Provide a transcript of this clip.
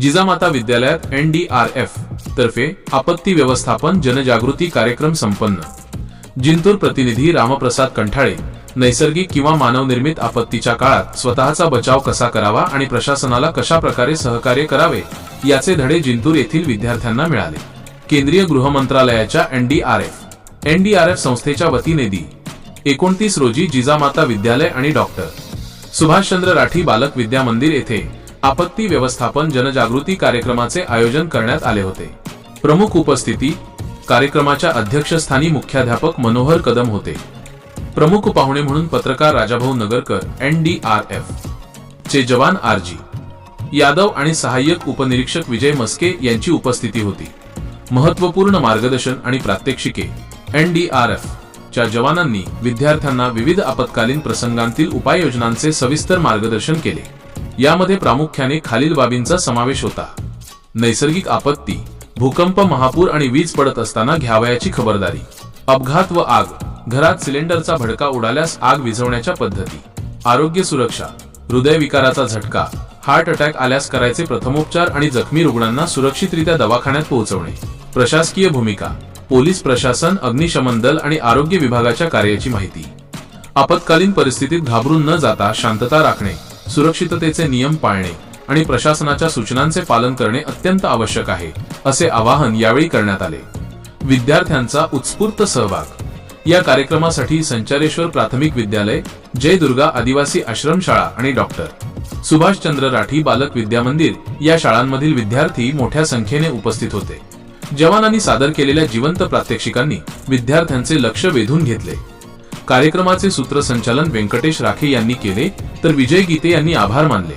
जिजामाता विद्यालयात N D R F तर्फे आपत्ती व्यवस्थापन जनजागृती कार्यक्रम संपन्न. जिंतूर प्रतिनिधी रामप्रसाद कंठाळे नैसर्गिक किंवा मानवनिर्मित आपत्तीच्या काळात स्वतःचा बचाव कसा करावा आणि प्रशासनाला कशा प्रकारे सहकार्य करावे याचे धडे जिंतूर येथील विद्यार्थ्यांना मिळाले. केंद्रीय गृह मंत्रालयाच्या एनडीआरएफ एनडीआरएफ संस्थेच्या वतीने दी. एकोणतीस रोजी जिजामाता विद्यालय आणि डॉक्टर. सुभाषचंद्र राठी बालक विद्या मंदिर येथे आपत्ती व्यवस्थापन जनजागृती कार्यक्रमाचे आयोजन करण्यात आले होते. प्रमुख उपस्थिती कार्यक्रमाच्या अध्यक्षस्थानी मुख्याध्यापक मनोहर कदम होते. प्रमुख पाहुणे म्हणून पत्रकार Rajabhau Nagarkar N D R F. चे जवान आरजी यादव आणि सहाय्यक उपनिरीक्षक विजय मस्के यांची उपस्थिती होती. महत्त्वपूर्ण मार्गदर्शन आणि प्रात्यक्षिके एन डी आर एफ. च्या जवानांनी विद्यार्थ्यांना विविध आपत्कालीन प्रसंगांतील उपाययोजनांचे सविस्तर मार्गदर्शन केले. यामध्ये प्रामुख्याने खालील बाबींचा समावेश होता. नैसर्गिक आपत्ती भूकंप महापूर आणि वीज पडत असताना घ्यावयाची खबरदारी अपघात व आग घरात सिलेंडरचा भडका उडाल्यास आग विझवण्याच्या पद्धती आरोग्य सुरक्षा हृदयविकाराचा झटका हार्ट अटॅक आल्यास करायचे प्रथमोपचार आणि जखमी रुग्णांना सुरक्षितरित्या दवाखान्यात पोहोचवणे प्रशासकीय भूमिका पोलीस प्रशासन अग्निशमन दल आणि आरोग्य विभागाच्या कार्याची माहिती आपत्कालीन परिस्थितीत घाबरून न जाता शांतता राखणे सुरक्षिततेचे नियम पाळणे आणि प्रशासनाच्या सूचनांचे पालन करणे अत्यंत आवश्यक आहे असे आवाहन यावेळी करण्यात आले. विद्यार्थ्यांचा उत्स्फूर्त सहभाग. या कार्यक्रमासाठी संचारेश्वर प्राथमिक विद्यालय जय दुर्गा आदिवासी आश्रमशाळा आणि डॉक्टर सुभाषचंद्र राठी बालक विद्या मंदिर या शाळांमधील विद्यार्थी मोठ्या संख्येने उपस्थित होते. जवानांनी सादर केलेल्या जिवंत प्रात्यक्षिकांनी विद्यार्थ्यांचे लक्ष वेधून घेतले. कार्यक्रमाचे सूत्रसंचालन व्यंकटेश राखे यांनी केले तर विजय गीते यांनी आभार मानले.